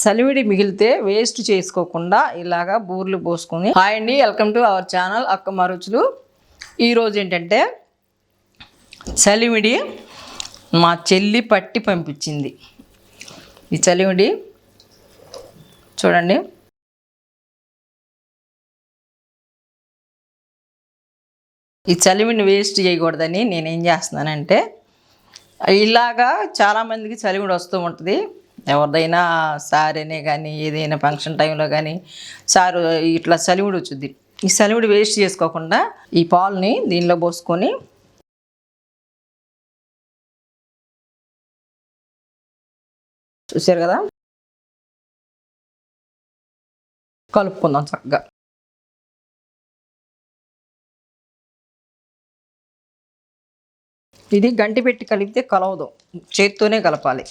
సలివిడి మిగిలితే వేస్ట్ చేసుకోకుండా ఇలాగా బూర్లు పోసుకొని హాయ్ అండి వెల్కమ్ టు అవర్ ఛానల్ అక్క మరుచులు. ఈరోజు ఏంటంటే చలివిడి మా చెల్లి పట్టి పంపించింది. ఈ చలివిడి చూడండి. ఈ చలివిడిని వేస్ట్ చేయకూడదని నేనేం చేస్తున్నానంటే ఇలాగా చాలామందికి చలివిడి వస్తూ ఉంటుంది. ఎవరిదైనా సారేనే కానీ ఏదైనా ఫంక్షన్ టైంలో కానీ సారు ఇట్లా సలివుడు వచ్చుద్ది. ఈ సలివుడు వేస్ట్ చేసుకోకుండా ఈ పాలుని దీనిలో పోసుకొని చూసారు కదా? కలుపుకుందాం చక్కగా. ఇది గంటి పెట్టి కలిపితే కలవదు. చేత్తోనే కలపాలి.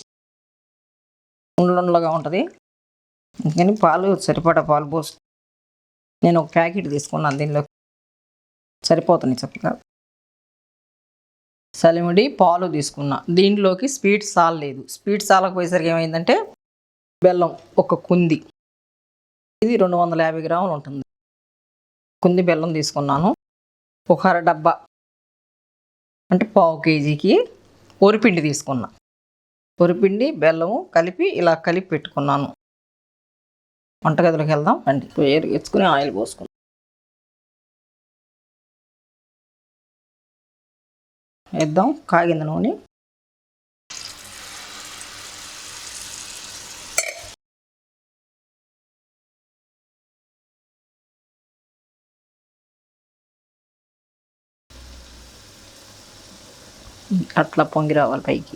ఉండలుండలుగా ఉంటుంది. అందుకని పాలు సరిపడా పాలు పోసి నేను ఒక ప్యాకెట్ తీసుకున్నాను దీనిలో. సరిపోతుంది చక్కగా సలిమిడి పాలు తీసుకున్నా. దీంట్లోకి స్వీట్ సాల్ లేదు. స్వీట్ సాలకపోయేసరికి ఏమైందంటే బెల్లం ఒక కుంది. ఇది రెండు వందల యాభై గ్రాములు ఉంటుంది. కుంది బెల్లం తీసుకున్నాను. ఒక అర డబ్బా. అంటే పావు కేజీకి ఒరిపిండి తీసుకున్నా. ఒరిపిండి బెల్లము కలిపి ఇలా కలిపి పెట్టుకున్నాను. వంటగదిలోకి వెళ్దాం రండి వేరు ఎత్తుకుని ఆయిల్ పోసుకుందాం. వేద్దాం కాగింది నూనె. అట్లా పొంగి రావాలి పైకి.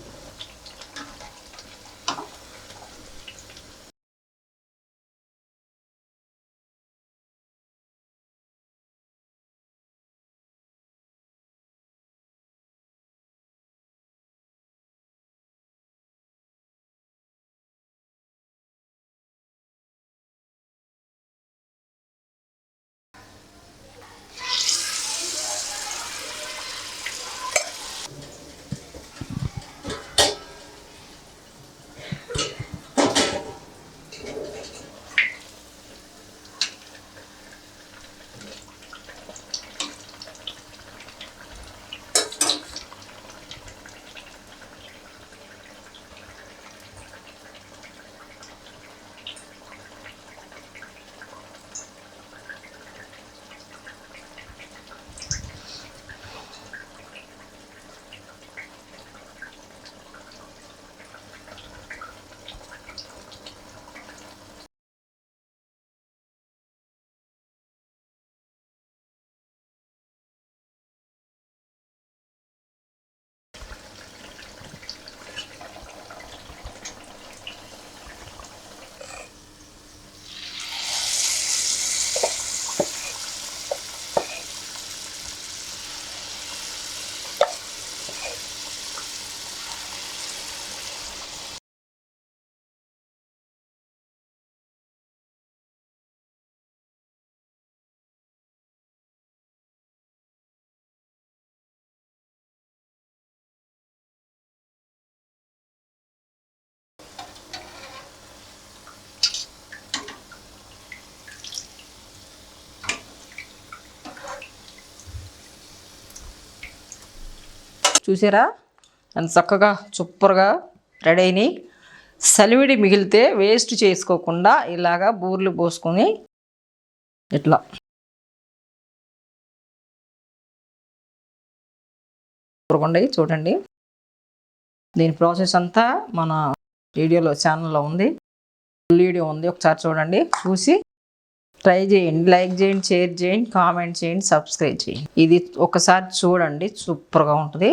చూసారా? అంత చక్కగా సూపర్గా రెడీ అయినాయి. సలివిడి మిగిలితే వేస్ట్ చేసుకోకుండా ఇలాగా బూర్లు పోసుకొని ఇట్లా. చూడకండి చూడండి. దీని ప్రాసెస్ అంతా మన వీడియోలో ఛానల్లో ఉంది. ఫుల్ వీడియో ఉంది. ఒకసారి చూడండి చూసి ట్రై చేయండి. లైక్ చేయండి షేర్ చేయండి కామెంట్ చేయండి సబ్స్క్రైబ్ చేయండి. ఇది ఒకసారి చూడండి సూపర్గా ఉంటుంది.